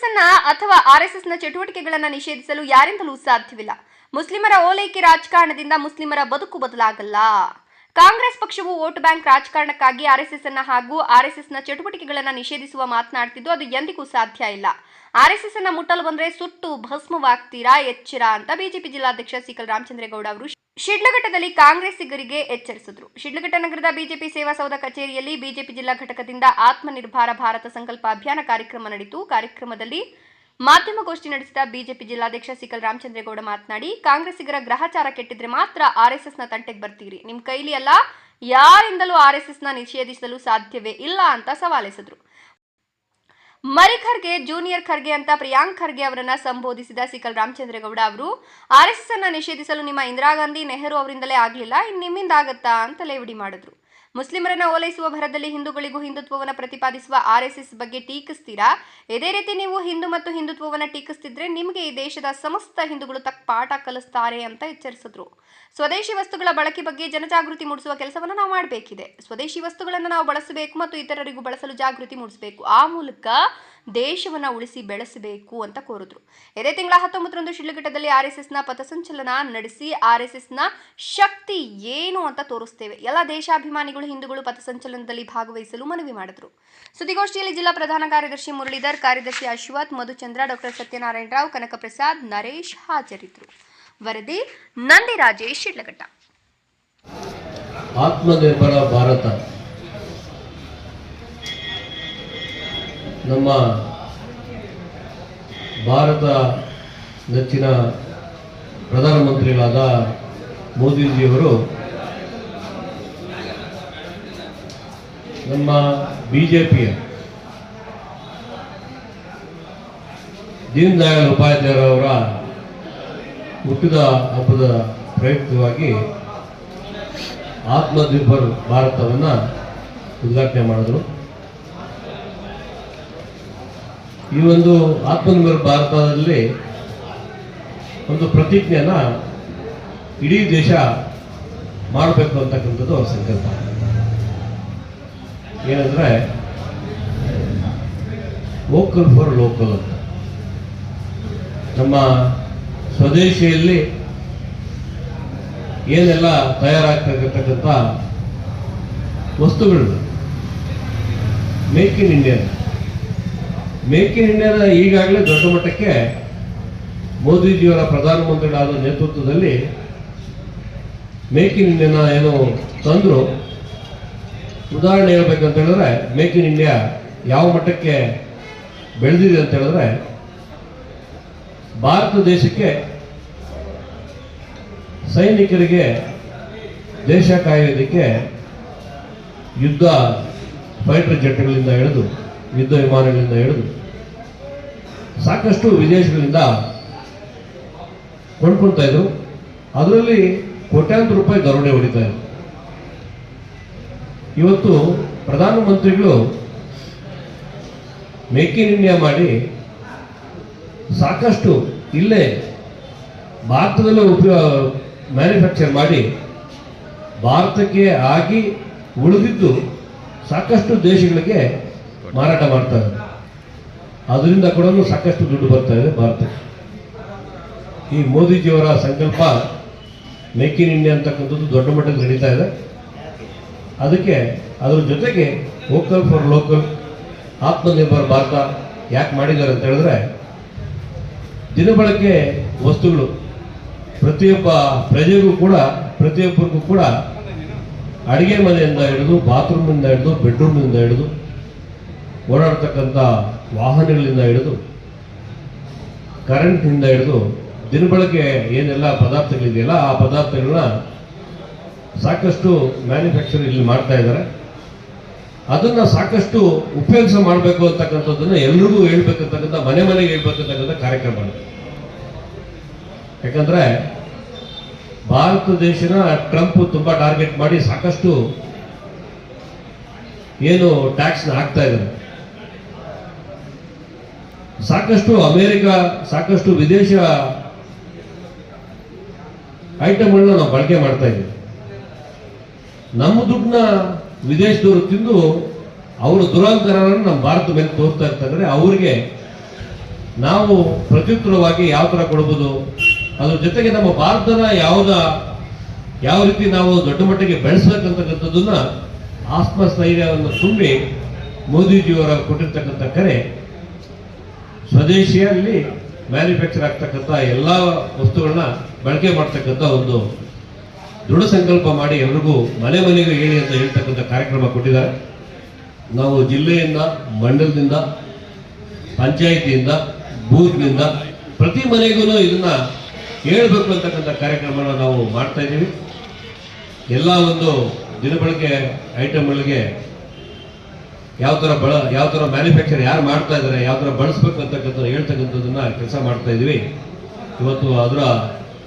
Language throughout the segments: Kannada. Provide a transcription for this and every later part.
ಆರ್ಎಸ್ಎಸ್ ಅನ್ನ ಅಥವಾ ಆರ್ಎಸ್ಎಸ್ನ ಚಟುವಟಿಕೆಗಳನ್ನ ನಿಷೇಧಿಸಲು ಯಾರಿಂದಲೂ ಸಾಧ್ಯವಿಲ್ಲ. ಮುಸ್ಲಿಮರ ಓಲೈಕೆ ರಾಜಕಾರಣದಿಂದ ಮುಸ್ಲಿಮರ ಬದುಕು ಬದಲಾಗಲ್ಲ. ಕಾಂಗ್ರೆಸ್ ಪಕ್ಷವು ವೋಟ್ ಬ್ಯಾಂಕ್ ರಾಜಕಾರಣಕ್ಕಾಗಿ ಆರ್ಎಸ್ಎಸ್ ಅನ್ನ ಹಾಗೂ ಆರ್ಎಸ್ಎಸ್ನ ಚಟುವಟಿಕೆಗಳನ್ನ ನಿಷೇಧಿಸುವ ಮಾತನಾಡ್ತಿದ್ದು ಅದು ಎಂದಿಗೂ ಸಾಧ್ಯ ಇಲ್ಲ. ಆರ್ಎಸ್ಎಸ್ ಅನ್ನ ಮುಟ್ಟಲು ಬಂದ್ರೆ ಸುಟ್ಟು ಭಸ್ಮವಾಗ್ತೀರಾ, ಎಚ್ಚರ ಅಂತ ಬಿಜೆಪಿ ಜಿಲ್ಲಾಧ್ಯಕ್ಷ ಸಿಕಲ್ ರಾಮಚಂದ್ರೇಗೌಡ ಅವರು ಶಿಡ್ಲಘಟ್ಟದಲ್ಲಿ ಕಾಂಗ್ರೆಸ್ಸಿಗರಿಗೆ ಎಚ್ಚರಿಸಿದ್ರು. ಶಿಡ್ಲಘಟ್ಟ ನಗರದ ಬಿಜೆಪಿ ಸೇವಾ ಸೌಧ ಕಚೇರಿಯಲ್ಲಿ ಬಿಜೆಪಿ ಜಿಲ್ಲಾ ಘಟಕದಿಂದ ಆತ್ಮನಿರ್ಭರ ಭಾರತ ಸಂಕಲ್ಪ ಅಭಿಯಾನ ಕಾರ್ಯಕ್ರಮ ನಡೆಯಿತು. ಕಾರ್ಯಕ್ರಮದಲ್ಲಿ ಮಾಧ್ಯಮಗೋಷ್ಠಿ ನಡೆಸಿದ ಬಿಜೆಪಿ ಜಿಲ್ಲಾಧ್ಯಕ್ಷ ಸಿಕಲ್ ರಾಮಚಂದ್ರೇಗೌಡ ಮಾತನಾಡಿ, ಕಾಂಗ್ರೆಸ್ಸಿಗರ ಗ್ರಹಚಾರ ಕೆಟ್ಟಿದ್ರೆ ಮಾತ್ರ ಆರ್ಎಸ್ಎಸ್ನ ತಂಟೆಗೆ ಬರ್ತೀರಿ. ನಿಮ್ಮ ಕೈಲಿ ಅಲ್ಲ, ಯಾರಿಂದಲೂ ಆರ್ಎಸ್ಎಸ್ನ ನಿಷೇಧಿಸಲು ಸಾಧ್ಯವೇ ಇಲ್ಲ ಅಂತ ಸವಾಲೆಸೆದ್ರು. ಮರಿ ಖರ್ಗೆ, ಜೂನಿಯರ್ ಖರ್ಗೆ ಅಂತ ಪ್ರಿಯಾಂಕ್ ಖರ್ಗೆ ಅವರನ್ನ ಸಂಬೋಧಿಸಿದ ಸಿಕಲ್ ರಾಮಚಂದ್ರೇಗೌಡ ಅವರು. ಆರ್ ಎಸ್ ಅನ್ನ ನಿಷೇಧಿಸಲು ನಿಮ್ಮ ಇಂದಿರಾ ಗಾಂಧಿ, ನೆಹರು ಅವರಿಂದಲೇ ಆಗಲಿಲ್ಲ ಇನ್ನು ನಿಮ್ಮಿಂದ ಆಗತ್ತಾ ಅಂತ ಲೇವಡಿ ಮಾಡಿದ್ರು. ಮುಸ್ಲಿಮರನ್ನ ಓಲೈಸುವ ಭರದಲ್ಲಿ ಹಿಂದೂಗಳಿಗೂ ಹಿಂದುತ್ವವನ್ನು ಪ್ರತಿಪಾದಿಸುವ ಆರ್ಎಸ್ಎಸ್ ಬಗ್ಗೆ ಟೀಕಿಸ್ತೀರಾ? ಇದೇ ರೀತಿ ನೀವು ಹಿಂದೂ ಮತ್ತು ಹಿಂದುತ್ವವನ್ನು ಟೀಕಿಸ್ತಿದ್ರೆ ನಿಮಗೆ ಈ ದೇಶದ ಸಮಸ್ತ ಹಿಂದೂಗಳು ತಕ್ಕ ಪಾಠ ಕಲಿಸ್ತಾರೆ ಅಂತ ಎಚ್ಚರಿಸಿದ್ರು. ಸ್ವದೇಶಿ ವಸ್ತುಗಳ ಬಳಕೆ ಬಗ್ಗೆ ಜನಜಾಗೃತಿ ಮೂಡಿಸುವ ಕೆಲಸವನ್ನು ನಾವು ಮಾಡಬೇಕಿದೆ. ಸ್ವದೇಶಿ ವಸ್ತುಗಳನ್ನು ನಾವು ಬಳಸಬೇಕು ಮತ್ತು ಇತರರಿಗೂ ಬಳಸಲು ಜಾಗೃತಿ ಮೂಡಿಸಬೇಕು. ಆ ಮೂಲಕ ದೇಶವನ್ನು ಉಳಿಸಿ ಬೆಳೆಸಬೇಕು ಅಂತ ಕೋರಿದ್ರು. ಇದೇ ತಿಂಗಳ ಹತ್ತೊಂಬತ್ತರಂದು ಶಿಡ್ಲಘಟ್ಟದಲ್ಲಿ ಎಸ್ನ ಪಥಸಂಚಲನ ನಡೆಸಿ ಆರ್ಎಸ್ಎಸ್ನ ಶಕ್ತಿ ಏನು ಅಂತ ತೋರಿಸ್ತೇವೆ. ಎಲ್ಲ ದೇಶಾಭಿಮಾನಿಗಳು, ಹಿಂದೂಗಳು ಪಥಸಂಚಲನದಲ್ಲಿ ಭಾಗವಹಿಸಲು ಮನವಿ ಮಾಡಿದ್ರು. ಸುದ್ದಿಗೋಷ್ಠಿಯಲ್ಲಿ ಜಿಲ್ಲಾ ಪ್ರಧಾನ ಕಾರ್ಯದರ್ಶಿ ಮುರಳೀಧರ್, ಕಾರ್ಯದರ್ಶಿ ಅಶ್ವಥ್, ಮಧುಚಂದ್ರ, ಡಾಕ್ಟರ್ ಸತ್ಯನಾರಾಯಣ ರಾವ್, ಕನಕಪ್ರಸಾದ್, ನರೇಶ್ ಹಾಜರಿದ್ದರು ವರದಿ, ನಂದಿ ರಾಜೇಶ್ ಶಿಡ್ಲಘಟ್ಟ. ಆತ್ಮನಿರ್ಭರ ಭಾರತ. ನಮ್ಮ ಭಾರತ ನೆಚ್ಚಿನ ಪ್ರಧಾನಮಂತ್ರಿಗಳಾದ ಮೋದಿಜಿಯವರು ನಮ್ಮ ಬಿ ಜೆ ಪಿಯ ದೀನ್ ದಯಾಳ್ ಉಪಾಧ್ಯಾಯರವರ ಹುಟ್ಟಿದ ಹಬ್ಬದ ಪ್ರಯುಕ್ತವಾಗಿ ಆತ್ಮನಿರ್ಭರ್ ಭಾರತವನ್ನು ಉದ್ಘಾಟನೆ ಮಾಡಿದ್ರು. ಈ ಒಂದು ಆತ್ಮನಿರ್ಭರ್ ಭಾರತದಲ್ಲಿ ಒಂದು ಪ್ರತಿಜ್ಞೆನ ಇಡೀ ದೇಶ ಮಾಡಬೇಕು ಅಂತಕ್ಕಂಥದ್ದು ಅವ್ರ ಸಂಕಲ್ಪ. ಏನಂದ್ರೆ ವೋಕಲ್ ಫಾರ್ ಲೋಕಲ್ ಅಂತ. ನಮ್ಮ ಸ್ವದೇಶಿಯಲ್ಲಿ ಏನೆಲ್ಲ ತಯಾರಾಗ್ತಕ್ಕಂಥ ವಸ್ತುಗಳು make in India make in ಇಂಡಿಯಾದ ಈಗಾಗಲೇ ದೊಡ್ಡ ಮಟ್ಟಕ್ಕೆ ಮೋದಿಜಿಯವರ ಪ್ರಧಾನಮಂತ್ರಿಗಳಾದ ನೇತೃತ್ವದಲ್ಲಿ ಮೇಕ್ ಇನ್ ಇಂಡಿಯಾನ ಏನು ತಂದರು. ಉದಾಹರಣೆ ಹೇಳ್ಬೇಕಂತ ಹೇಳಿದ್ರೆ ಮೇಕ್ ಇನ್ ಇಂಡಿಯಾ ಯಾವ ಮಟ್ಟಕ್ಕೆ ಬೆಳೆದಿದೆ ಅಂತ ಹೇಳಿದ್ರೆ ಭಾರತ ದೇಶಕ್ಕೆ ಸೈನಿಕರಿಗೆ ದೇಶ ಕಾಯೋದಕ್ಕೆ ಯುದ್ಧ ಫೈಟರ್ ಜೆಟ್ಗಳಿಂದ ಹಿಡಿದು ಯುದ್ಧ ವಿಮಾನಗಳಿಂದ ಹಿಡಿದು ಸಾಕಷ್ಟು ವಿದೇಶಗಳಿಂದ ಕೊಂಡ್ಕೊಳ್ತಾ ಇದ್ರು. ಅದರಲ್ಲಿ ಕೋಟ್ಯಾಂತರ ರೂಪಾಯಿ ದರೋಡೆ ಹೊಡಿತಾ ಇದ್ರು. ಇವತ್ತು ಪ್ರಧಾನಮಂತ್ರಿಗಳು ಮೇಕ್ ಇನ್ ಇಂಡಿಯಾ ಮಾಡಿ ಸಾಕಷ್ಟು ಇಲ್ಲೇ ಭಾರತದಲ್ಲೇ ಉಪಯೋಗ ಮ್ಯಾನುಫ್ಯಾಕ್ಚರ್ ಮಾಡಿ ಭಾರತಕ್ಕೆ ಆಗಿ ಉಳಿದಿದ್ದು ಸಾಕಷ್ಟು ದೇಶಗಳಿಗೆ ಮಾರಾಟ ಮಾಡ್ತಾರೆ ಅದರಿಂದ ಕೂಡ ಸಾಕಷ್ಟು ದುಡ್ಡು ಬರ್ತಾ ಇದೆ ಭಾರತಕ್ಕೆ. ಈ ಮೋದಿಜಿಯವರ ಸಂಕಲ್ಪ ಮೇಕ್ ಇನ್ ಇಂಡಿಯಾ ಅಂತಕ್ಕಂಥದ್ದು ದೊಡ್ಡ ಮಟ್ಟದಲ್ಲಿ ನಡೀತಾ ಇದೆ. ಅದಕ್ಕೆ ಅದರ ಜೊತೆಗೆ vocal for local Atmanirbhar Bharat ಯಾಕೆ ಮಾಡಿದ್ದಾರೆ ಅಂತ ಹೇಳಿದ್ರೆ ದಿನಬಳಕೆ ವಸ್ತುಗಳು. ಪ್ರತಿಯೊಬ್ಬ ಪ್ರಜೆಗೂ ಕೂಡ, ಪ್ರತಿಯೊಬ್ಬರಿಗೂ ಕೂಡ ಅಡಿಗೆ ಮನೆಯಿಂದ ಹಿಡಿದು, ಬಾತ್ರೂಮಿಂದ ಹಿಡಿದು, ಬೆಡ್ರೂಮಿಂದ ಹಿಡಿದು, ಓಡಾಡ್ತಕ್ಕಂಥ ವಾಹನಗಳಿಂದ ಹಿಡಿದು, ಕರೆಂಟ್ನಿಂದ ಹಿಡಿದು, ದಿನಬಳಕೆ ಏನೆಲ್ಲ ಪದಾರ್ಥಗಳಿದೆಯಲ್ಲ, ಆ ಪದಾರ್ಥಗಳನ್ನ ಸಾಕಷ್ಟು ಮ್ಯಾನುಫ್ಯಾಕ್ಚರ್ ಇಲ್ಲಿ ಮಾಡ್ತಾ ಇದ್ದಾರೆ. ಅದನ್ನ ಸಾಕಷ್ಟು ಉಪಯೋಗಿಸ ಮಾಡಬೇಕು ಅಂತಕ್ಕಂಥದ್ದನ್ನ ಎಲ್ರಿಗೂ ಹೇಳ್ಬೇಕಂತಕ್ಕಂಥ, ಮನೆ ಮನೆಗೆ ಹೇಳ್ಬೇಕಂತಕ್ಕಂಥ ಕಾರ್ಯಕ್ರಮ ಯಾಕಂದ್ರೆ ಭಾರತ ದೇಶನ ಟ್ರಂಪ್ ತುಂಬಾ ಟಾರ್ಗೆಟ್ ಮಾಡಿ ಸಾಕಷ್ಟು ಏನು ಟ್ಯಾಕ್ಸ್ನ ಹಾಕ್ತಾ ಇದ್ದಾರೆ ಸಾಕಷ್ಟು ಅಮೇರಿಕ, ಸಾಕಷ್ಟು ವಿದೇಶ ಐಟಮ್ಗಳನ್ನ ನಾವು ಬಳಕೆ ಮಾಡ್ತಾ ಇದ್ದೀವಿ. ನಮ್ಮ ದುಡ್ಡನ್ನ ವಿದೇಶದವರು ತಿಂದು ಅವರು ದುರಂತರನ್ನು ನಮ್ಮ ಭಾರತ ಮೇಲೆ ತೋರ್ತಾ ಇರ್ತಾರೆ. ಅವರಿಗೆ ನಾವು ಪ್ರತ್ಯುತ್ತರವಾಗಿ ಯಾವ ಥರ ಕೊಡ್ಬೋದು? ಅದ್ರ ಜೊತೆಗೆ ನಮ್ಮ ಭಾರತನ ಯಾವುದ ಯಾವ ರೀತಿ ನಾವು ದೊಡ್ಡ ಮಟ್ಟಿಗೆ ಬೆಳೆಸ್ಬೇಕಂತಕ್ಕಂಥದ್ದನ್ನ ಆತ್ಮಸ್ಥೈರ್ಯವನ್ನು ತುಂಬಿ ಮೋದಿಜಿಯವರ ಕೊಟ್ಟಿರ್ತಕ್ಕಂಥ ಕರೆ. ಸ್ವದೇಶಿಯಲ್ಲಿ ಮ್ಯಾನುಫ್ಯಾಕ್ಚರ್ ಆಗ್ತಕ್ಕಂಥ ಎಲ್ಲ ವಸ್ತುಗಳನ್ನ ಬಳಕೆ ಮಾಡ್ತಕ್ಕಂಥ ಒಂದು ದೃಢ ಸಂಕಲ್ಪ ಮಾಡಿ ಎಲ್ರಿಗೂ ಮನೆ ಮನೆಗೂ ಹೇಳಿ ಅಂತ ಹೇಳ್ತಕ್ಕಂಥ ಕಾರ್ಯಕ್ರಮ ಕೊಟ್ಟಿದ್ದಾರೆ. ನಾವು ಜಿಲ್ಲೆಯಿಂದ, ಮಂಡಲದಿಂದ, ಪಂಚಾಯಿತಿಯಿಂದ, ಬೂತ್ನಿಂದ ಪ್ರತಿ ಮನೆಗೂ ಇದನ್ನ ಹೇಳ್ಬೇಕು ಅಂತಕ್ಕಂಥ ಕಾರ್ಯಕ್ರಮನ ನಾವು ಮಾಡ್ತಾ ಇದ್ದೀವಿ. ಎಲ್ಲ ಒಂದು ದಿನಬಳಕೆ ಐಟಮ್ಗಳಿಗೆ ಯಾವ ಥರ ಬಳ, ಯಾವ ಥರ ಮ್ಯಾನುಫ್ಯಾಕ್ಚರ್ ಯಾರು ಮಾಡ್ತಾ ಇದ್ದಾರೆ ಯಾವ ಥರ ಬಳಸ್ಬೇಕು ಅಂತಕ್ಕಂಥ ಹೇಳ್ತಕ್ಕಂಥದ್ದನ್ನ ಕೆಲಸ ಮಾಡ್ತಾ ಇವತ್ತು ಅದರ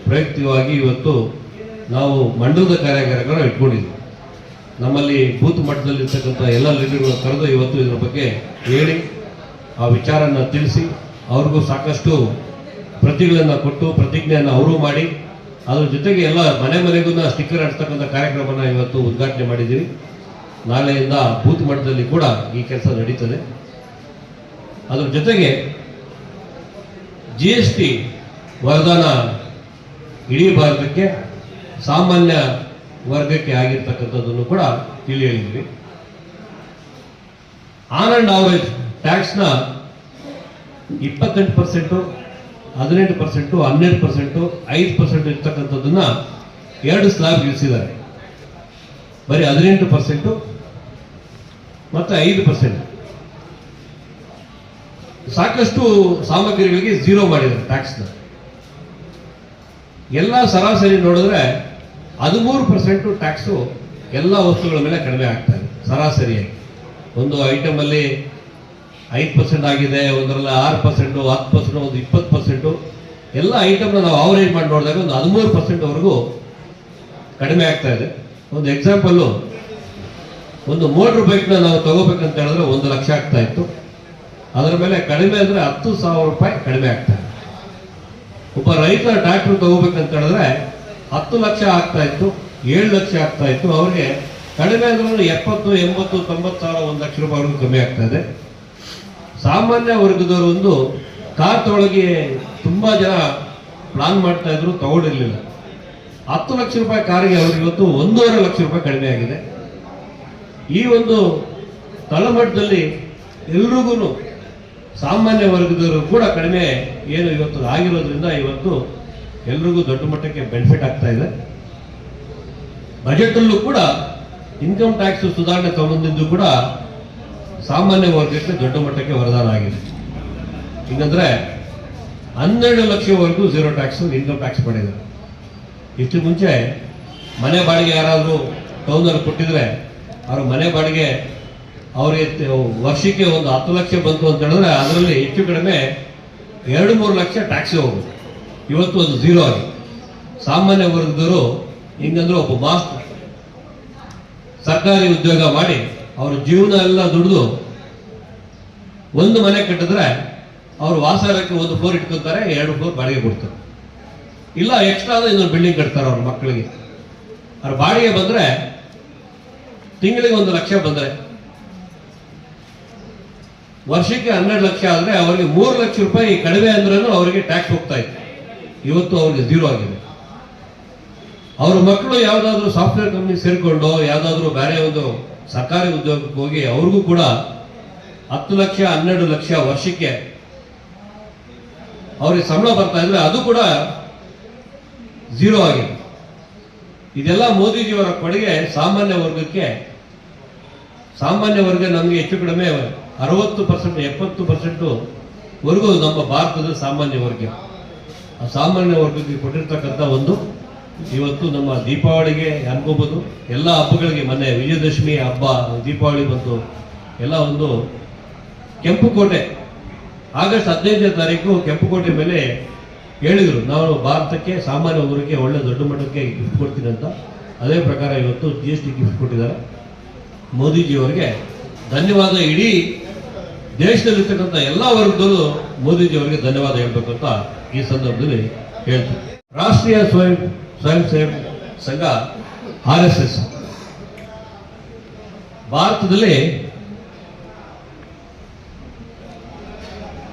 ಪ್ರಯುಕ್ತವಾಗಿ ಇವತ್ತು ನಾವು ಮಂಡಲದ ಕಾರ್ಯಾಗಾರಗಳನ್ನು ಇಟ್ಕೊಂಡಿದ್ವಿ. ನಮ್ಮಲ್ಲಿ ಬೂತ್ ಮಟ್ಟದಲ್ಲಿರ್ತಕ್ಕಂಥ ಎಲ್ಲ ಲೀಡರ್ಗಳು ಕರೆದು ಇವತ್ತು ಇದರ ಬಗ್ಗೆ ಹೇಳಿ, ಆ ವಿಚಾರನ ತಿಳಿಸಿ, ಅವ್ರಿಗೂ ಸಾಕಷ್ಟು ಪ್ರತಿಗಳನ್ನು ಕೊಟ್ಟು, ಪ್ರತಿಜ್ಞೆಯನ್ನು ಅವರು ಮಾಡಿ, ಅದ್ರ ಜೊತೆಗೆ ಎಲ್ಲ ಮನೆ ಮನೆಗೂ ಸ್ಟಿಕ್ಕರ್ ಅಂಟಿಸ್ತಕ್ಕಂಥ ಕಾರ್ಯಕ್ರಮನ ಇವತ್ತು ಉದ್ಘಾಟನೆ ಮಾಡಿದ್ದೀವಿ. ನಾಳೆಯಿಂದ ಬೂತ್ ಮಟ್ಟದಲ್ಲಿ ಕೂಡ ಈ ಕೆಲಸ ನಡೀತದೆ. ಅದ್ರ ಜೊತೆಗೆ ಜಿ ಎಸ್ ಟಿ ವರದಾನ ಇಡೀ ಭಾರತಕ್ಕೆ ಸಾಮಾನ್ಯ ವರ್ಗಕ್ಕೆ ಆಗಿರ್ತಕ್ಕಂಥದ್ದನ್ನು ಕೂಡ ತಿಳಿ ಹೇಳಿದ್ವಿ ಆನ್ ಅಂಡ್ ಅವರೇಜ್ ಟ್ಯಾಕ್ಸ್ನ ಇಪ್ಪತ್ತೆಂಟು ಪರ್ಸೆಂಟು ಹದಿನೆಂಟು ಪರ್ಸೆಂಟು ಹನ್ನೆರಡು ಪರ್ಸೆಂಟು ಐದು ಪರ್ಸೆಂಟ್ ಇರ್ತಕ್ಕಂಥದ್ದನ್ನ ಎರಡು ಸ್ಲಾಬ್ ಇಳಿಸಿದ್ದಾರೆ. ಬರೀ ಹದಿನೆಂಟು ಪರ್ಸೆಂಟು ಮತ್ತು ಐದು ಪರ್ಸೆಂಟ್ ಸಾಕಷ್ಟು ಸಾಮಗ್ರಿಗಳಿಗೆ ಝೀರೋ ಮಾಡಿದ್ದಾರೆ ಟ್ಯಾಕ್ಸ್ನ ಎಲ್ಲ ಸರಾಸರಿ ನೋಡಿದ್ರೆ ಹದಿಮೂರು ಪರ್ಸೆಂಟು ಟ್ಯಾಕ್ಸು ಎಲ್ಲ ವಸ್ತುಗಳ ಮೇಲೆ ಕಡಿಮೆ ಆಗ್ತಾ ಇದೆ, ಸರಾಸರಿಯಾಗಿ. ಒಂದು ಐಟಮಲ್ಲಿ ಐದು ಪರ್ಸೆಂಟ್ ಆಗಿದೆ, ಒಂದರಲ್ಲಿ ಆರು ಪರ್ಸೆಂಟು ಹತ್ತು ಪರ್ಸೆಂಟು ಒಂದು ಇಪ್ಪತ್ತು ಪರ್ಸೆಂಟು ಎಲ್ಲ ಐಟಮ್ನ ನಾವು ಆವರೇಜ್ ಮಾಡಿ ನೋಡಿದಾಗ ಒಂದು ಹದಿಮೂರು ಪರ್ಸೆಂಟ್ವರೆಗೂ ಕಡಿಮೆ ಆಗ್ತಾ ಇದೆ. ಒಂದು ಎಕ್ಸಾಂಪಲ್ಲು ಒಂದು ಮೋಟ್ರ್ ಬೈಕ್ನ ನಾವು ತಗೋಬೇಕಂತ ಹೇಳಿದ್ರೆ ಒಂದು ಲಕ್ಷ ಆಗ್ತಾ ಇತ್ತು. ಅದರ ಮೇಲೆ ಕಡಿಮೆ ಅಂದರೆ ಹತ್ತು ಸಾವಿರ ರೂಪಾಯಿ ಕಡಿಮೆ ಆಗ್ತಾ ಇದೆ. ಒಬ್ಬ ರೈತ ಟ್ರ್ಯಾಕ್ಟರ್ ತಗೋಬೇಕಂತ ಹೇಳಿದ್ರೆ ಹತ್ತು ಲಕ್ಷ ಆಗ್ತಾ ಇತ್ತು, ಏಳು ಲಕ್ಷ ಆಗ್ತಾ ಇತ್ತು, ಅವ್ರಿಗೆ ಕಡಿಮೆ ಅಂದ್ರೆ ಎಪ್ಪತ್ತು, ಎಂಬತ್ತು ತೊಂಬತ್ತು ಸಾವಿರ ಒಂದು ಲಕ್ಷ ರೂಪಾಯಿ ಕಮ್ಮಿ ಆಗ್ತಾ ಇದೆ. ಸಾಮಾನ್ಯ ವರ್ಗದವರು ಒಂದು ಕಾರ್ ತೊಳಗೆ ತುಂಬಾ ಜನ ಪ್ಲಾನ್ ಮಾಡ್ತಾ ಇದ್ರು, ತಗೊಂಡಿರ್ಲಿಲ್ಲ. ಹತ್ತು ಲಕ್ಷ ರೂಪಾಯಿ ಕಾರಿಗೆ ಅವ್ರಿಗೆ ಇವತ್ತು ಒಂದೂವರೆ ಲಕ್ಷ ರೂಪಾಯಿ ಕಡಿಮೆ ಆಗಿದೆ. ಈ ಒಂದು ತಳಮಟ್ಟದಲ್ಲಿ ಎಲ್ರಿಗೂ ಸಾಮಾನ್ಯ ವರ್ಗದವರು ಕೂಡ ಕಡಿಮೆ ಏನು ಇವತ್ತು ಆಗಿರೋದ್ರಿಂದ ಇವತ್ತು ಎಲ್ರಿಗೂ ದೊಡ್ಡ ಮಟ್ಟಕ್ಕೆ ಬೆನಿಫಿಟ್ ಆಗ್ತಾ ಇದೆ. ಬಜೆಟ್ ಅಲ್ಲೂ ಕೂಡ ಇನ್ಕಮ್ ಟ್ಯಾಕ್ಸ್ ಸುಧಾರಣೆ ತಗೊಂಡಿದ್ದು ಕೂಡ ಸಾಮಾನ್ಯ ವರ್ಗಕ್ಕೆ ದೊಡ್ಡ ಮಟ್ಟಕ್ಕೆ ವರದಾನ ಆಗಿದೆ. ಹಿಂಗಂದ್ರೆ ಹನ್ನೆರಡು ಲಕ್ಷವರೆಗೂ ಝೀರೋ ಟ್ಯಾಕ್ಸ್ ಇನ್ಕಮ್ ಟ್ಯಾಕ್ಸ್ ಪಡೆದರು ಇಷ್ಟು ಮುಂಚೆ ಮನೆ ಬಾಡಿಗೆ ಯಾರಾದರೂ ಟೌನಲ್ಲಿ ಕೊಟ್ಟಿದ್ರೆ ಅವ್ರ ಮನೆ ಬಾಡಿಗೆ ಅವರಿಗೆ ವರ್ಷಕ್ಕೆ ಒಂದು ಹತ್ತು ಲಕ್ಷ ಬಂತು ಅಂತ ಹೇಳಿದ್ರೆ ಅದರಲ್ಲಿ ಹೆಚ್ಚು ಕಡಿಮೆ ಎರಡು ಮೂರು ಲಕ್ಷ ಟ್ಯಾಕ್ಸ್ ಹೋಗುತ್ತೆ. ಇವತ್ತು ಅದು ಝೀರೋ ಆಗಿ ಸಾಮಾನ್ಯ ವರ್ಗದವರು ಹಿಂಗಂದ್ರೆ ಒಬ್ಬ ಮಾಸ್ಟರ್ ಸರ್ಕಾರಿ ಉದ್ಯೋಗ ಮಾಡಿ ಅವ್ರ ಜೀವನ ಎಲ್ಲ ದುಡಿದು ಒಂದು ಮನೆ ಕಟ್ಟಿದ್ರೆ ಅವ್ರು ವಾಸಕ್ಕೆ ಒಂದು ಫೋರ್ ಇಟ್ಕೊತಾರೆ ಎರಡು ಫ್ಲೋರ್ ಬಾಡಿಗೆ ಕೊಡ್ತಾರೆ. ಇಲ್ಲ ಎಕ್ಸ್ಟ್ರಾ ಆದ್ರೆ ಇನ್ನೊಂದು ಬಿಲ್ಡಿಂಗ್ ಕಟ್ತಾರೆ ಅವ್ರ ಮಕ್ಕಳಿಗೆ. ಅವ್ರ ಬಾಡಿಗೆ ಬಂದ್ರೆ ತಿಂಗಳಿಗೆ ಒಂದು ಲಕ್ಷ ಬಂದ್ರೆ. ವರ್ಷಕ್ಕೆ ಹನ್ನೆರಡು ಲಕ್ಷ ಆದರೆ ಅವರಿಗೆ ಮೂರು ಲಕ್ಷ ರೂಪಾಯಿ ಕಡಿಮೆ ಅಂದ್ರೂ ಅವರಿಗೆ ಟ್ಯಾಕ್ಸ್ ಹೋಗ್ತಾ ಇತ್ತು. ಇವತ್ತು ಅವ್ರಿಗೆ ಝೀರೋ ಆಗಿದೆ. ಅವ್ರ ಮಕ್ಕಳು ಯಾವ್ದಾದ್ರು ಸಾಫ್ಟ್ವೇರ್ ಕಂಪ್ನಿ ಸೇರ್ಕೊಂಡು ಯಾವ್ದಾದ್ರು ಬೇರೆ ಒಂದು ಸರ್ಕಾರಿ ಉದ್ಯೋಗಕ್ಕೆ ಹೋಗಿ ಅವ್ರಿಗೂ ಕೂಡ ಹತ್ತು ಲಕ್ಷ, ಹನ್ನೆರಡು ಲಕ್ಷ ವರ್ಷಕ್ಕೆ ಅವ್ರಿಗೆ ಸಂಬಳ ಬರ್ತಾ ಇದ್ರೆ ಅದು ಕೂಡ ಝೀರೋ ಆಗಿದೆ. ಇದೆಲ್ಲ ಮೋದಿಜಿಯವರ ಕೊಡುಗೆ ಸಾಮಾನ್ಯ ವರ್ಗಕ್ಕೆ, ಸಾಮಾನ್ಯ ವರ್ಗ ನಮಗೆ ಹೆಚ್ಚು ಕಡಿಮೆ ಅರವತ್ತು ಪರ್ಸೆಂಟ್ ಎಪ್ಪತ್ತು ಪರ್ಸೆಂಟು ವರೆಗೂ ನಮ್ಮ ಭಾರತದ ಸಾಮಾನ್ಯ ವರ್ಗ. ಸಾಮಾನ್ಯ ವರ್ಗಕ್ಕೆ ಕೊಟ್ಟಿರ್ತಕ್ಕಂಥ ಒಂದು ಇವತ್ತು ನಮ್ಮ ದೀಪಾವಳಿಗೆ ಅನ್ಕೋಬೋದು ಎಲ್ಲ ಹಬ್ಬಗಳಿಗೆ ಮೊನ್ನೆ ವಿಜಯದಶಮಿ ಹಬ್ಬ, ದೀಪಾವಳಿ ಬಂತು. ಎಲ್ಲ ಒಂದು ಕೆಂಪುಕೋಟೆ, ಆಗಸ್ಟ್ ಹದಿನೈದನೇ ತಾರೀಕು ಕೆಂಪುಕೋಟೆ ಮೇಲೆ ಹೇಳಿದರು. ನಾವು ಭಾರತಕ್ಕೆ, ಸಾಮಾನ್ಯ ಊರಿಗೆ, ಒಳ್ಳೆ ದೊಡ್ಡ ಮಟ್ಟಕ್ಕೆ ಗಿಫ್ಟ್ ಕೊಡ್ತೀನಿ ಅಂತ. ಅದೇ ಪ್ರಕಾರ ಇವತ್ತು ಜಿ ಎಸ್ ಟಿ ಗಿಫ್ಟ್ ಕೊಟ್ಟಿದ್ದಾರೆ. ಮೋದಿಜಿಯವರಿಗೆ ಧನ್ಯವಾದ. ಇಡೀ ದೇಶದಲ್ಲಿರ್ತಕ್ಕಂಥ ಎಲ್ಲ ವರ್ಗದಲ್ಲೂ ಮೋದಿಜಿಯವರಿಗೆ ಧನ್ಯವಾದ ಹೇಳಬೇಕು ಅಂತ ಈ ಸಂದರ್ಭದಲ್ಲಿ ಹೇಳ್ತೀನಿ. ರಾಷ್ಟ್ರೀಯ ಸ್ವಯಂ ಸ್ವಯಂ ಸೇವಕ ಸಂಘ ಆರ್ ಎಸ್ ಎಸ್. ಭಾರತದಲ್ಲಿ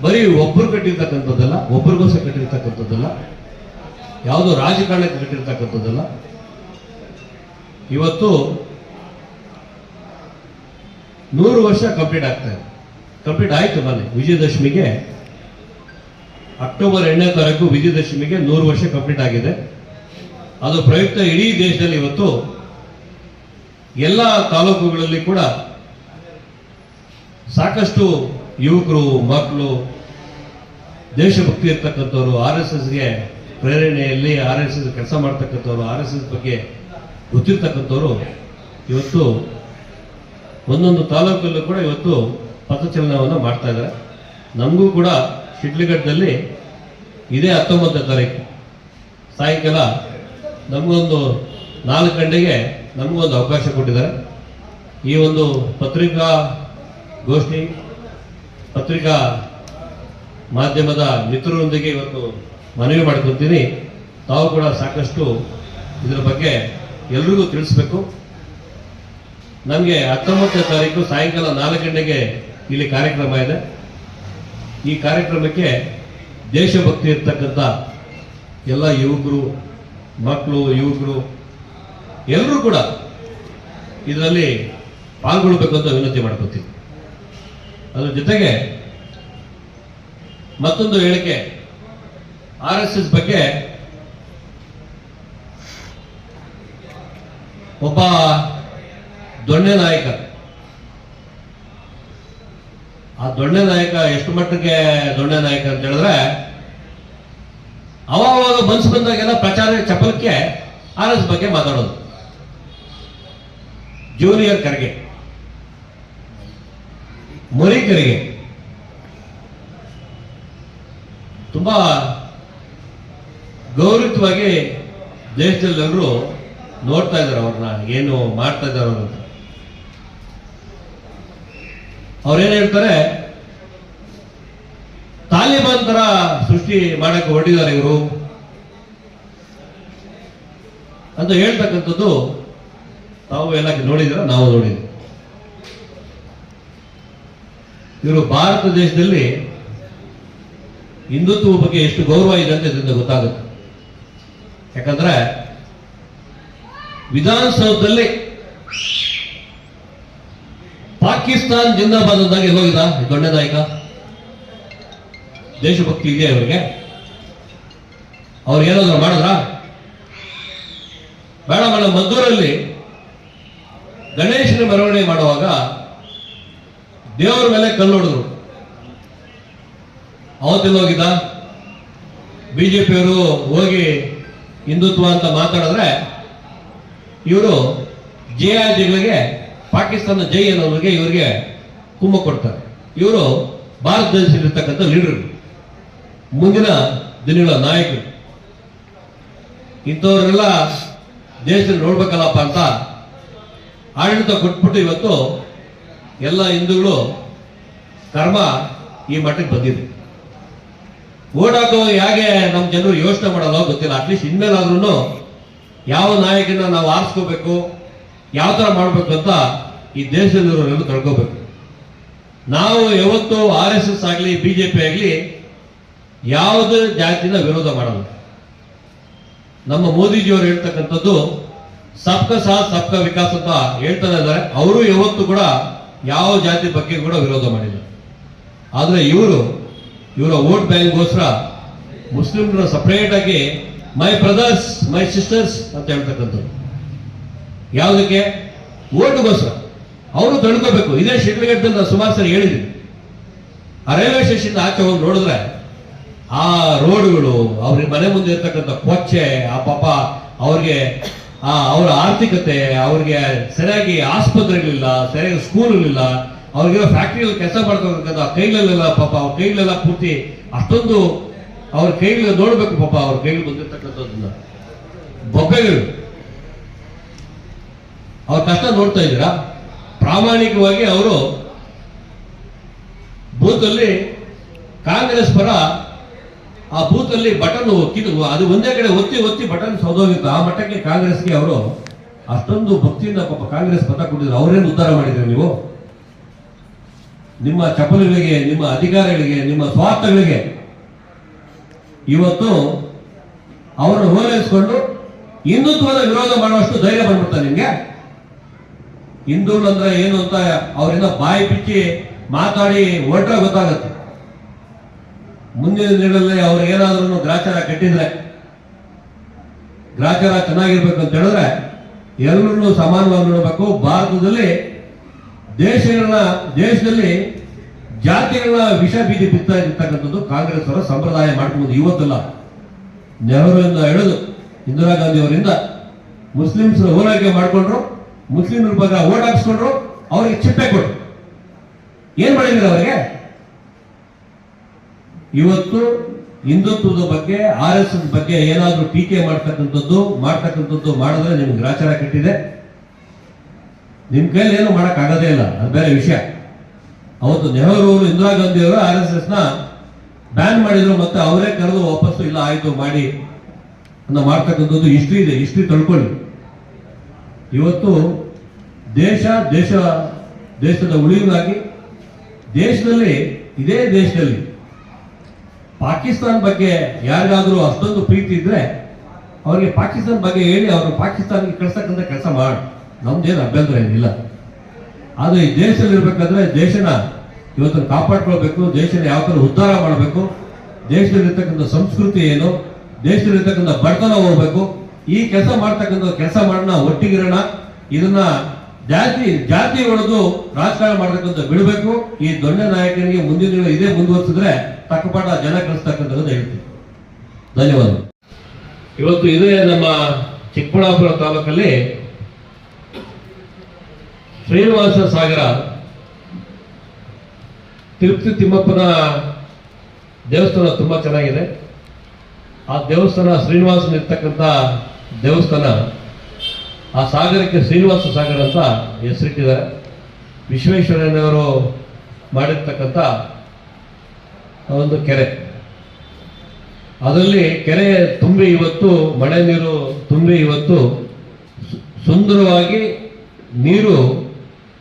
ಬರೀ ಒಬ್ಬರು ಕಟ್ಟಿರ್ತಕ್ಕಂಥದ್ದಲ್ಲ ಒಬ್ಬರಿಗೋಸ್ಕರ ಕಟ್ಟಿರ್ತಕ್ಕಂಥದ್ದಲ್ಲ, ಯಾವುದೋ ರಾಜಕಾರಣಕ್ಕೆ ಕಟ್ಟಿರ್ತಕ್ಕಂಥದ್ದಲ್ಲ. ಇವತ್ತು ನೂರು ವರ್ಷ ಕಂಪ್ಲೀಟ್ ಆಗ್ತಾ ಇದೆ. ಕಂಪ್ಲೀಟ್ ಆಯಿತು ಮನೆ ವಿಜಯದಶಮಿಗೆ ಅಕ್ಟೋಬರ್ ಎರಡನೇ ತಾರೀಕು ವಿಜಯದಶಮಿಗೆ ನೂರು ವರ್ಷ ಕಂಪ್ಲೀಟ್ ಆಗಿದೆ. ಅದು ಪ್ರಯುಕ್ತ ಇಡೀ ದೇಶದಲ್ಲಿ ಇವತ್ತು ಎಲ್ಲ ತಾಲೂಕುಗಳಲ್ಲಿ ಕೂಡ ಸಾಕಷ್ಟು ಯುವಕರು, ಮಕ್ಕಳು ದೇಶಭಕ್ತಿ ಇರ್ತಕ್ಕಂಥವ್ರು ಆರ್ ಎಸ್ ಎಸ್ಗೆ ಪ್ರೇರಣೆಯಲ್ಲಿ ಆರ್ ಎಸ್ ಎಸ್ ಕೆಲಸ ಮಾಡ್ತಕ್ಕಂಥವ್ರು, ಆರ್ ಎಸ್ ಎಸ್ ಬಗ್ಗೆ ಗೊತ್ತಿರ್ತಕ್ಕಂಥವ್ರು ಇವತ್ತು ಒಂದೊಂದು ತಾಲೂಕಲ್ಲೂ ಕೂಡ ಇವತ್ತು ಪಥಚಲನವನ್ನು ಮಾಡ್ತಾ ಇದ್ದಾರೆ ನಮಗೂ ಕೂಡ ಶಿಡ್ಲಘಟ್ಟದಲ್ಲಿ ಇದೇ ಹತ್ತೊಂಬತ್ತನೇ ತಾರೀಕು. ಸಾಯಂಕಾಲ ನಮಗೊಂದು ನಾಲ್ಕು ಗಂಟೆಗೆ ನಮಗೊಂದು ಅವಕಾಶ ಕೊಟ್ಟಿದ್ದಾರೆ. ಈ ಒಂದು ಪತ್ರಿಕಾ ಗೋಷ್ಠಿ, ಪತ್ರಿಕಾ ಮಾಧ್ಯಮದ ಮಿತ್ರರೊಂದಿಗೆ ಇವತ್ತು ಮನವಿ ಮಾಡ್ಕೊತೀನಿ. ತಾವು ಕೂಡ ಸಾಕಷ್ಟು ಇದರ ಬಗ್ಗೆ ಎಲ್ರಿಗೂ ತಿಳಿಸ್ಬೇಕು. ನಮಗೆ ಹತ್ತೊಂಬತ್ತನೇ ತಾರೀಕು ಸಾಯಂಕಾಲ ನಾಲ್ಕು ಗಂಟೆಗೆ ಇಲ್ಲಿ ಕಾರ್ಯಕ್ರಮ ಇದೆ. ಈ ಕಾರ್ಯಕ್ರಮಕ್ಕೆ ದೇಶಭಕ್ತಿ ಇರ್ತಕ್ಕಂಥ ಎಲ್ಲ ಯುವಕರು, ಮಕ್ಕಳು, ಯುವಕರು, ಎಲ್ಲರೂ ಕೂಡ ಇದರಲ್ಲಿ ಪಾಲ್ಗೊಳ್ಬೇಕು ಅಂತ ವಿನಂತಿ ಮಾಡ್ಕೊತೀನಿ ಅದರ ಜೊತೆಗೆ ಮತ್ತೊಂದು ಹೇಳಿಕೆ, ಆರ್ ಎಸ್ ಎಸ್ ಬಗ್ಗೆ ಒಬ್ಬ ದೊಣ್ಣೆ ನಾಯಕ. ಆ ದೊಣ್ಣೆ ನಾಯಕ ಎಷ್ಟು ಮಟ್ಟಿಗೆ ದೊಣ್ಣೆ ನಾಯಕ ಅಂತ ಹೇಳಿದ್ರೆ ಅವಾಗ ಮನ್ಸು ಬಂದಾಗೆಲ್ಲ ಪ್ರಚಾರ ಚಪಲಕ್ಕೆ ಆರ್ ಎಸ್ ಬಗ್ಗೆ ಮಾತಾಡೋದು. ಜೂನಿಯರ್ ಕರೆಗೆ. ಮರಿಕರಿಗೆ ತುಂಬಾ ಗೌರವಯುತವಾಗಿ ದೇಶದಲ್ಲೆಲ್ಲರೂ ನೋಡ್ತಾ ಇದ್ದಾರೆ ಅವ್ರನ್ನ, ಏನು ಮಾಡ್ತಾ ಇದ್ದಾರೆ ಅಂತ. ಅವ್ರೇನ್ ಹೇಳ್ತಾರೆ? ತಾಲಿಬಾನ್ ತರ ಸೃಷ್ಟಿ ಮಾಡಕ್ಕೆ ಹೊರಟಿದ್ದಾರೆ ಇವರು. ಅಂತ ಹೇಳ್ತಕ್ಕಂಥದ್ದು ತಾವು ಎಲ್ಲ ನೋಡಿದ್ರ ನಾವು ನೋಡಿದ್ವಿ ಇವರು ಭಾರತ ದೇಶದಲ್ಲಿ ಹಿಂದುತ್ವ ಬಗ್ಗೆ ಎಷ್ಟು ಗೌರವ ಇದೆ ಅಂತ ಇದರಿಂದ ಗೊತ್ತಾಗುತ್ತೆ. ಯಾಕಂದ್ರೆ ವಿಧಾನಸೌಧದಲ್ಲಿ ಪಾಕಿಸ್ತಾನ್ ಜಿಂದಾಬಾದ್ ಅಂದಾಗ ಈ ದೊಡ್ಡ ದೇಶಭಕ್ತಿ ಇದೆ ಅವರಿಗೆ. ಅವ್ರು ಏನಾದ್ರು ಮಾಡಿದ್ರ? ಬೇಡ ಮೇಡಮ್ ಮದ್ದೂರಲ್ಲಿ ಗಣೇಶನ ಮೆರವಣಿಗೆ ಮಾಡುವಾಗ ದೇವರ ಮೇಲೆ ಕಲ್ಲು ಹೊಡೆದ್ರು. ಅವತ್ತೆಲ್ಲ ಹೋಗಿದ್ದ ಬಿಜೆಪಿಯವರು ಹೋಗಿ ಹಿಂದುತ್ವ ಅಂತ ಮಾತಾಡಿದ್ರೆ ಇವರು ಜೆ ಆರ್ ಜಿಗಳಿಗೆ ಪಾಕಿಸ್ತಾನ ಜೈ ಅನ್ನೋರಿಗೆ ಇವರಿಗೆ ಕುಂಭ ಕೊಡ್ತಾರೆ. ಇವರು ಭಾರತ ದೇಶದಲ್ಲಿರ್ತಕ್ಕಂಥ ಲೀಡರ್ ಮುಂದಿನ ದಿನಗಳ ನಾಯಕರು. ಇಂಥವ್ರನ್ನೆಲ್ಲ ದೇಶದಲ್ಲಿ ನೋಡ್ಬೇಕಲ್ಲಪ್ಪ ಅಂತ ಆಡಳಿತ ಕೊಟ್ಬಿಟ್ಟು ಇವತ್ತು ಎಲ್ಲ ಹಿಂದೂಗಳು ಕರ್ಮ ಈ ಮಟ್ಟಕ್ಕೆ ಬಂದಿದೆ. ಓಡಾಕೋ ಹೇಗೆ ನಮ್ಮ ಜನರು ಯೋಚನೆ ಮಾಡಲ್ಲ ಗೊತ್ತಿಲ್ಲ. ಅಟ್ಲೀಸ್ಟ್ ಇನ್ಮೇಲಾದ್ರೂ ಯಾವ ನಾಯಕನ ನಾವು ಆರಿಸ್ಕೋಬೇಕು ಯಾವ ಥರ ಮಾಡಬೇಕು ಅಂತ ಈ ದೇಶದಲ್ಲಿರೋರೆಲ್ಲ ಕಳ್ಕೋಬೇಕು ನಾವು ಯಾವತ್ತು ಆರ್ ಎಸ್ ಎಸ್ ಆಗಲಿ, ಬಿ ಜೆ ಪಿ ಆಗಲಿ ಯಾವುದೇ ಜಾತಿನ ವಿರೋಧ ಮಾಡಲ್ಲ. ನಮ್ಮ ಮೋದಿಜಿಯವರು ಹೇಳ್ತಕ್ಕಂಥದ್ದು, ಸಬ್ಕ ಸಾಥ್, ಸಬ್ಕ ವಿಕಾಸ್ ಅಂತ ಹೇಳ್ತಾ ಇದ್ದಾರೆ. ಅವರು ಯಾವತ್ತು ಕೂಡ ಯಾವ ಜಾತಿ ಬಗ್ಗೆ ಕೂಡ ವಿರೋಧ ಮಾಡಿಲ್ಲ. ಆದರೆ ಇವರು, ಇವರ ವೋಟ್ ಬ್ಯಾಂಕ್ಗೋಸ್ಕರ ಮುಸ್ಲಿಮ್ರ ಸಪರೇಟ್ ಆಗಿ ಮೈ ಬ್ರದರ್ಸ್ ಮೈ ಸಿಸ್ಟರ್ಸ್ ಅಂತ ಹೇಳ್ತಕ್ಕಂಥದ್ದು ಯಾವುದಕ್ಕೆ? ಓಟುಗೋಸ್ಕರ. ಅವರು ತಡ್ಕೋಬೇಕು ಇದೇ ಶಿಡ್ಲಘಟ್ಟದಲ್ಲಿ ನಾನು ಸುಮಾರು ಸರಿ ಹೇಳಿದ್ದೀನಿ ಆ ರೈಲ್ವೆ ಸ್ಟೇಷನ್ ಆಚೆ ಹೋಗಿ ನೋಡಿದ್ರೆ ಆ ರೋಡ್ಗಳು, ಅವ್ರಿಗೆ ಮನೆ ಮುಂದೆ ಇರ್ತಕ್ಕಂಥ ಕೊಚ್ಚೆ, ಆ ಪಾಪ ಅವ್ರಿಗೆ, ಆ ಅವರ ಆರ್ಥಿಕತೆ, ಅವ್ರಿಗೆ ಸರಿಯಾಗಿ ಆಸ್ಪತ್ರೆಗಳಿಲ್ಲ, ಸರಿಯಾಗಿ ಸ್ಕೂಲ್ಗಳಿಲ್ಲ ಅವ್ರಿಗೆ ಫ್ಯಾಕ್ಟ್ರಿಯಲ್ಲಿ ಕೆಲಸ ಮಾಡ್ತಕ್ಕಂಥ ಕೈಗಳಲ್ಲೆಲ್ಲ ಪಾಪ ಅವ್ರ ಕೈಗಳೆಲ್ಲ ಪೂರ್ತಿ ಅಷ್ಟೊಂದು ಅವ್ರ ಕೈಗಳಿಗೆ ನೋಡ್ಬೇಕು ಪಾಪ ಅವ್ರ ಕೈಗಳು ಬಂದಿರ್ತಕ್ಕಂಥದ್ದನ್ನ. ಬೊಬ್ಬೆಗಳು. ಅವ್ರ ಕಷ್ಟ ನೋಡ್ತಾ ಇದ್ದೀರಾ? ಪ್ರಾಮಾಣಿಕವಾಗಿ ಅವರು ಬೂತಲ್ಲಿ ಕಾಂಗ್ರೆಸ್ ಪರ ಆ ಬೂತಲ್ಲಿ ಬಟನ್ ಕಿದು ಅದು ಒಂದೇ ಕಡೆ ಒತ್ತಿ ಒತ್ತಿ ಬಟನ್ ಸೌದೋಗಿತ್ತು. ಆ ಮಟ್ಟಕ್ಕೆ ಕಾಂಗ್ರೆಸ್ಗೆ ಅವರು ಅಷ್ಟೊಂದು ಭಕ್ತಿಯಿಂದ ಪಾಪ ಕಾಂಗ್ರೆಸ್ ಮತ ಕೊಟ್ಟಿದ್ರು. ಅವರೇನು ಉದ್ಧಾರ ಮಾಡಿದ್ರು ನೀವು? ನಿಮ್ಮ ಚಪಲಿಗಳಿಗೆ ನಿಮ್ಮ ಅಧಿಕಾರಿಗಳಿಗೆ, ನಿಮ್ಮ ಸ್ವಾರ್ಥಗಳಿಗೆ ಇವತ್ತು ಅವರನ್ನು ಹೋಲೈಸ್ಕೊಂಡು ಹಿಂದುತ್ವದ ವಿರೋಧ ಮಾಡುವಷ್ಟು ಧೈರ್ಯ ಬಂದ್ಬಿಡ್ತಾರೆ ನಿಮ್ಗೆ? ಹಿಂದೂಗಳಂದ್ರೆ ಏನು ಅಂತ ಅವರಿಂದ ಬಾಯಿ ಬಿಚ್ಚಿ ಮಾತಾಡಿ ಹೊರಟ್ರೆ ಗೊತ್ತಾಗತ್ತೆ. ಮುಂದಿನ ಅವ್ರು ಏನಾದ್ರೂ ಗ್ರಾಚಾರ ಕಟ್ಟಿದ್ರೆ, ಗ್ರಾಚಾರ ಚೆನ್ನಾಗಿರ್ಬೇಕು ಅಂತ ಹೇಳಿದ್ರೆ ಎಲ್ಲರನ್ನೂ ಸಮಾನವಾಗಿ ನೋಡಬೇಕು. ಭಾರತದಲ್ಲಿ ದೇಶಗಳನ್ನ, ದೇಶದಲ್ಲಿ ಜಾತಿಗಳನ್ನ ವಿಷ ಬೀದಿ ಬಿತ್ತಾ ಇರ್ತಕ್ಕಂಥದ್ದು ಕಾಂಗ್ರೆಸ್ ಅವರ ಸಂಪ್ರದಾಯ ಮಾಡ್ಕೊಂಡು ಇವತ್ತಲ್ಲ. ನೆಹರುವಿಂದ ಹಿಡಿದು ಇಂದಿರಾ ಗಾಂಧಿ ಅವರಿಂದ ಮುಸ್ಲಿಮ್ಸ್ ಹೋರಾಟ ಮಾಡ್ಕೊಂಡ್ರು. ಮುಸ್ಲಿಮರ ಬಗ್ಗೆ ಓಟ್ ಹಾಕಿಸ್ಕೊಂಡ್ರು, ಅವರಿಗೆ ಚಿಪ್ಪೆ ಕೊಟ್ರು. ಏನ್ ಮಾಡಿದ್ರು ಅವರಿಗೆ? ಇವತ್ತು ಹಿಂದುತ್ವದ ಬಗ್ಗೆ, ಆರ್ ಎಸ್ ಎಸ್ ಬಗ್ಗೆ ಏನಾದ್ರೂ ಟೀಕೆ ಮಾಡ್ತಕ್ಕಂಥದ್ದು ಮಾಡ್ತಕ್ಕಂಥದ್ದು ಮಾಡಿದ್ರೆ ನಿಮ್ಗೆ ಗ್ರಾಚಾರ ಕಟ್ಟಿದೆ. ನಿಮ್ ಕೈಲಿ ಏನು ಮಾಡಕ್ ಆಗೋದೇ ಇಲ್ಲ, ಅದು ಬೇರೆ ವಿಷಯ. ಅವತ್ತು ನೆಹರು ಅವರು ಇಂದಿರಾ ಗಾಂಧಿ ಅವರು ಆರ್ ಎಸ್ ಎಸ್ನ ಬ್ಯಾನ್ ಮಾಡಿದ್ರು ಮತ್ತೆ ಅವರೇ ಕರೆದು ವಾಪಸ್ಸು ಇಲ್ಲ, ಆಯ್ತು, ಮಾಡಿ ಅಂತ ಮಾಡ್ತಕ್ಕಂಥದ್ದು, ಹಿಸ್ಟ್ರಿ ಇದೆ, ಹಿಸ್ಟ್ರಿ ತಳ್ಕೊಳ್ಳಿ. ಇವತ್ತು ದೇಶ ದೇಶ, ದೇಶದ ಉಳಿವಿಗಾಗಿ ದೇಶದಲ್ಲಿ, ಇದೇ ದೇಶದಲ್ಲಿ ಪಾಕಿಸ್ತಾನ ಬಗ್ಗೆ ಯಾರಿಗಾದರೂ ಅಷ್ಟೊಂದು ಪ್ರೀತಿ ಇದ್ರೆ ಅವರಿಗೆ ಪಾಕಿಸ್ತಾನ ಬಗ್ಗೆ ಹೇಳಿ ಅವರು ಪಾಕಿಸ್ತಾನಕ್ಕೆ ಕಳ್ಸಕ್ಕಂತ ಕೆಲಸ ಮಾಡಿ. ನಮ್ದೇನು ಅಭ್ಯಂತರ ಏನಿಲ್ಲ. ಆದರೆ ಈ ದೇಶದಲ್ಲಿ ಇರ್ಬೇಕಾದ್ರೆ ದೇಶನ ಇವತ್ತು ಕಾಪಾಡ್ಕೊಳ್ಬೇಕು, ದೇಶನ ಯಾವ ಥರ ಉದ್ಧಾರ ಮಾಡಬೇಕು, ದೇಶದಲ್ಲಿರ್ತಕ್ಕಂಥ ಸಂಸ್ಕೃತಿ ಏನು, ದೇಶದಲ್ಲಿರ್ತಕ್ಕಂಥ ಬಡತನ ಹೋಗ್ಬೇಕು ಈ ಕೆಲಸ ಮಾಡ್ತಕ್ಕಂಥ ಕೆಲಸ ಮಾಡೋಣ ಒಟ್ಟಿಗಿರೋಣ. ಇದನ್ನ ಜಾತಿ ಜಾತಿ ಒಡೆದು ರಾಜಕಾರಣ ಮಾಡ್ತಕ್ಕಂಥ ಬಿಡಬೇಕು. ಈ ದೊಡ್ಡ ನಾಯಕನಿಗೆ ಮುಂದಿನ ದಿನ ಇದೇ ಮುಂದುವರಿಸಿದ್ರೆ ತಕ್ಕಪಾಠ ಜನ ಕಳಿಸ್ತಕ್ಕಂಥದ್ದು ಹೇಳ್ತೀನಿ. ಧನ್ಯವಾದ. ಇವತ್ತು ಇದೇ ನಮ್ಮ ಚಿಕ್ಕಬಳ್ಳಾಪುರ ತಾಲೂಕಲ್ಲಿ ಶ್ರೀನಿವಾಸ ಸಾಗರ ತಿರುಪತಿ ತಿಮ್ಮಪ್ಪನ ದೇವಸ್ಥಾನ ತುಂಬಾ ಚೆನ್ನಾಗಿದೆ. ಆ ದೇವಸ್ಥಾನ ಶ್ರೀನಿವಾಸನ ಇರ್ತಕ್ಕಂಥ ದೇವಸ್ಥಾನ, ಆ ಸಾಗರಕ್ಕೆ ಶ್ರೀನಿವಾಸ ಸಾಗರ ಅಂತ ಹೆಸರಿಟ್ಟಿದ್ದಾರೆ. ವಿಶ್ವೇಶ್ವರಯ್ಯನವರು ಮಾಡಿರ್ತಕ್ಕಂಥ ಒಂದು ಕೆರೆ. ಅದರಲ್ಲಿ ಕೆರೆ ತುಂಬಿ ಇವತ್ತು, ಮಳೆ ನೀರು ತುಂಬಿ ಇವತ್ತು ಸುಂದರವಾಗಿ ನೀರು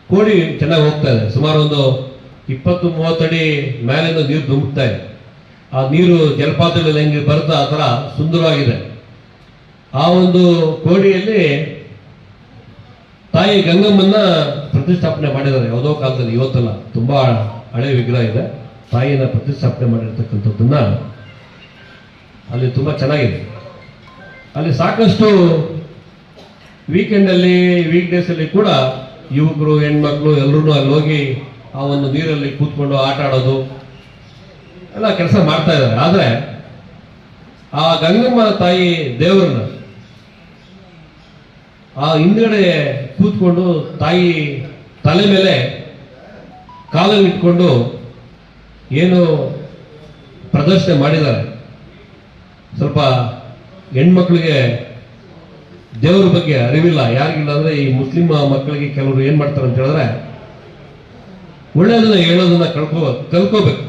ಕೋಡಿ ಚೆನ್ನಾಗಿ ಹೋಗ್ತಾ ಇದೆ. ಸುಮಾರು ಒಂದು ಇಪ್ಪತ್ತು ಮೂವತ್ತಡಿ ಮೇಲಿಂದ ನೀರು ತುಂಬುತ್ತಾ ಇದೆ. ಆ ನೀರು ಜಲಪಾತಗಳಲ್ಲಿ ಹೆಂಗೆ ಬರುತ್ತಾ ಆ ಥರ ಸುಂದರವಾಗಿದೆ. ಆ ಒಂದು ಕೋಡಿಯಲ್ಲಿ ತಾಯಿ ಗಂಗಮ್ಮನ್ನ ಪ್ರತಿಷ್ಠಾಪನೆ ಮಾಡಿದ್ದಾರೆ. ಯಾವುದೋ ಕಾಲದಲ್ಲಿ, ಇವತ್ತಲ್ಲ, ತುಂಬಾ ಹಳೆ ವಿಗ್ರಹ ಇದೆ. ತಾಯಿಯನ್ನ ಪ್ರತಿಷ್ಠಾಪನೆ ಮಾಡಿರ್ತಕ್ಕಂಥದ್ದನ್ನ ಅಲ್ಲಿ ತುಂಬಾ ಚೆನ್ನಾಗಿದೆ. ಅಲ್ಲಿ ಸಾಕಷ್ಟು ವೀಕೆಂಡ್ ಅಲ್ಲಿ ವೀಕ್ ಡೇಸ್ ಅಲ್ಲಿ ಕೂಡ ಯುವಕರು, ಹೆಣ್ಮಕ್ಳು ಎಲ್ಲರೂ ಅಲ್ಲಿ ಹೋಗಿ ಆ ಒಂದು ನೀರಲ್ಲಿ ಕೂತ್ಕೊಂಡು ಆಟ ಆಡೋದು, ಎಲ್ಲ ಕೆಲಸ ಮಾಡ್ತಾ ಇದ್ದಾರೆ. ಆದ್ರೆ ಆ ಗಂಗಮ್ಮ ತಾಯಿ ದೇವರನ್ನ ಆ ಹಿಂದ್ಗಡೆ ಕೂತ್ಕೊಂಡು ತಾಯಿ ತಲೆ ಮೇಲೆ ಕಾಲವಿಟ್ಕೊಂಡು ಏನು ಪ್ರದರ್ಶನ ಮಾಡಿದ್ದಾರೆ. ಸ್ವಲ್ಪ ಹೆಣ್ಮಕ್ಳಿಗೆ ದೇವರ ಬಗ್ಗೆ ಅರಿವಿಲ್ಲ. ಯಾರಿಗಿಲ್ಲ ಅಂದ್ರೆ ಈ ಮುಸ್ಲಿಂ ಮಕ್ಕಳಿಗೆ ಕೆಲವರು ಏನ್ ಮಾಡ್ತಾರೆ ಅಂತ ಹೇಳಿದ್ರೆ ಒಳ್ಳೆಯದನ್ನ ಹೇಳೋದನ್ನ ಕಳ್ಕೋ ಕಲ್ಕೋಬೇಕು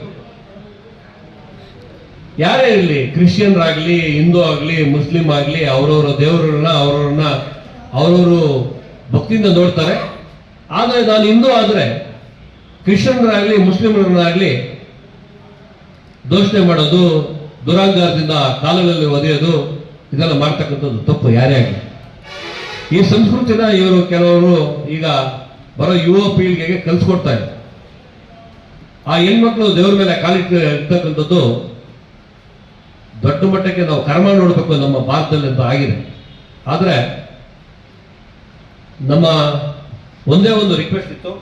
ಯಾರೇ ಇರಲಿ, ಕ್ರಿಶ್ಚಿಯನ್ರಾಗ್ಲಿ, ಹಿಂದೂ ಆಗ್ಲಿ, ಮುಸ್ಲಿಂ ಆಗ್ಲಿ, ಅವರವರ ದೇವರನ್ನ ಅವರವ್ರನ್ನ ಅವರವರು ಭಕ್ತಿಯಿಂದ ನೋಡ್ತಾರೆ ಆದರೆ ನಾನು ಹಿಂದೂ ಆದರೆ ಕ್ರಿಶ್ಚಿಯನ್ರಾಗಲಿ, ಮುಸ್ಲಿಮರನ್ನಾಗಲಿ ದೋಷಣೆ ಮಾಡೋದು, ದುರಾಂಗಾರದಿಂದ ಕಾಲಗಳಲ್ಲಿ ಒದೆಯೋದು, ಇದೆಲ್ಲ ಮಾಡ್ತಕ್ಕಂಥದ್ದು ತಪ್ಪು, ಯಾರೇ ಆಗಲಿ. ಈ ಸಂಸ್ಕೃತಿನ ಇವರು ಕೆಲವರು ಈಗ ಬರೋ ಯುವ ಪೀಳಿಗೆಗೆ ಕಲಿಸ್ಕೊಡ್ತಾರೆ ಆ ಹೆಣ್ಮಕ್ಳು ದೇವರ ಮೇಲೆ ಕಾಲಿಟ್ಟು ಇರ್ತಕ್ಕಂಥದ್ದು ದೊಡ್ಡ ಮಟ್ಟಕ್ಕೆ ನಾವು ಕರ್ಮ ನೋಡಬೇಕು ನಮ್ಮ ಭಾರತದಲ್ಲಿ ಅಂತ ಆಗಿದೆ. ಆದ್ರೆ ನಮ್ಮ ಒಂದೇ ಒಂದು ರಿಕ್ವೆಸ್ಟ್ ಇತ್ತು.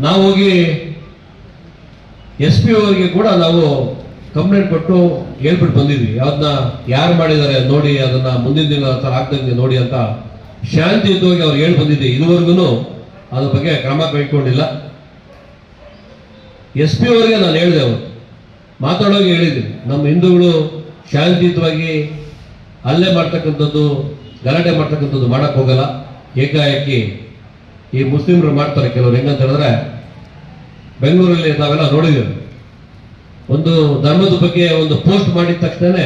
ನಾವು ಹೋಗಿ ಎಸ್ ಪಿ ಅವರಿಗೆ ಕೂಡ ನಾವು ಕಂಪ್ಲೇಂಟ್ ಕೊಟ್ಟು ಹೇಳ್ಬಿಟ್ಟು ಬಂದಿದ್ವಿ. ಅದನ್ನ ಯಾರು ಮಾಡಿದ್ದಾರೆ ನೋಡಿ, ಅದನ್ನ ಮುಂದಿನ ದಿನ ಥರ ಆಗ್ದಂಗೆ ನೋಡಿ ಅಂತ ಶಾಂತಿಯುತವಾಗಿ ಅವ್ರು ಹೇಳಿ ಬಂದಿದ್ದೆ. ಇದುವರೆಗೂ ಅದ್ರ ಬಗ್ಗೆ ಕ್ರಮ ಕೈಗೊಂಡಿಲ್ಲ. ಎಸ್ ಪಿ ಅವರಿಗೆ ನಾನು ಹೇಳಿದೆ ಅವರು. ಮಾತಾಡೋಗಿ ಹೇಳಿದ್ವಿ ನಮ್ಮ ಹಿಂದೂಗಳು ಶಾಂತಿಯುತವಾಗಿ ಅಲ್ಲೇ ಮಾಡ್ತಕ್ಕಂಥದ್ದು, ಗಲಾಟೆ ಮಾಡ್ತಕ್ಕಂಥದ್ದು ಮಾಡೋಕ್ಕೆ ಹೋಗಲ್ಲ. ಏಕಾಏಕಿ ಈ ಮುಸ್ಲಿಮರು ಮಾಡ್ತಾರೆ ಕೆಲವರು. ಹೆಂಗಂತ ಹೇಳಿದ್ರೆ, ಬೆಂಗಳೂರಲ್ಲಿ ನಾವೆಲ್ಲ ನೋಡಿದ್ದೀವಿ ಒಂದು ಧರ್ಮದ ಬಗ್ಗೆ ಒಂದು ಪೋಸ್ಟ್ ಮಾಡಿದ ತಕ್ಷಣ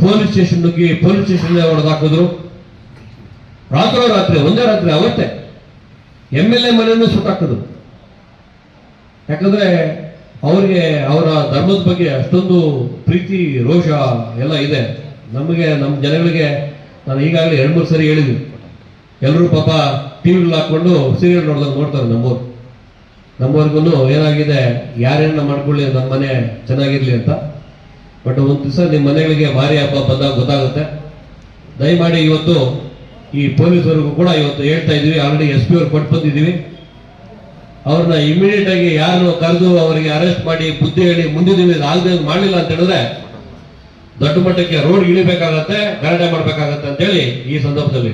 ಪೊಲೀಸ್ ಸ್ಟೇಷನ್ ನುಗ್ಗಿ ಪೊಲೀಸ್ ಸ್ಟೇಷನ್ ಹೊಡೆದು ಹಾಕಿದ್ರು ರಾತ್ರಿ ಒಂದೇ ರಾತ್ರಿ, ಅವತ್ತೇ ಎಂ ಎಲ್ ಎ ಮನೆಯನ್ನು ಸುಟ್ಟಾಕಿದ್ರು ಯಾಕಂದ್ರೆ ಅವ್ರಿಗೆ ಅವರ ಧರ್ಮದ ಬಗ್ಗೆ ಅಷ್ಟೊಂದು ಪ್ರೀತಿ, ರೋಷ ಎಲ್ಲ ಇದೆ. ನಮಗೆ, ನಮ್ಮ ಜನಗಳಿಗೆ ನಾನು ಈಗಾಗಲೇ ಎರಡು ಮೂರು ಸರಿ ಹೇಳಿದ್ವಿ ಎಲ್ಲರೂ ಪಾಪ ಟಿ ವಿಲ್ ಹಾಕೊಂಡು ಸೀರಿಯಲ್ ನೋಡ್ದಂಗೆ ನೋಡ್ತಾರೆ ನಮ್ಮೂರು ನಮ್ಮವ್ರಿಗೂ ಏನಾಗಿದೆ, ಯಾರೇನ ಮಾಡ್ಕೊಳ್ಳಿ ನಮ್ಮ ಮನೆ ಚೆನ್ನಾಗಿರ್ಲಿ ಅಂತ. ಬಟ್ ಒಂದು ದಿವಸ ನಿಮ್ಮ ಮನೆಗಳಿಗೆ ಭಾರಿ ಹಬ್ಬ ಬಂದಾಗ ಗೊತ್ತಾಗುತ್ತೆ. ದಯಮಾಡಿ ಇವತ್ತು ಈ ಪೊಲೀಸರಿಗೂ ಕೂಡ ಇವತ್ತು ಹೇಳ್ತಾ ಇದೀವಿ ಆಲ್ರೆಡಿ ಎಸ್ ಪಿ ಅವ್ರು ಕೊಟ್ಟು ಬಂದಿದ್ದೀವಿ. ಅವ್ರನ್ನ ಇಮಿಡಿಯೇಟ್ ಆಗಿ ಯಾರನ್ನು ಕರೆದು ಅವರಿಗೆ ಅರೆಸ್ಟ್ ಮಾಡಿ ಬುದ್ಧಿ ಹೇಳಿ ಮುಂದಿನ ದಿನ ಆಗದೆ ಮಾಡಲಿಲ್ಲ ಅಂತ ಹೇಳಿದ್ರೆ ದೊಡ್ಡ ಮಟ್ಟಕ್ಕೆ ರೋಡ್ ಇಳಿಬೇಕಾಗತ್ತೆ, ಗಲಾಟೆ ಮಾಡಬೇಕಾಗತ್ತೆ ಅಂತೇಳಿ ಈ ಸಂದರ್ಭದಲ್ಲಿ.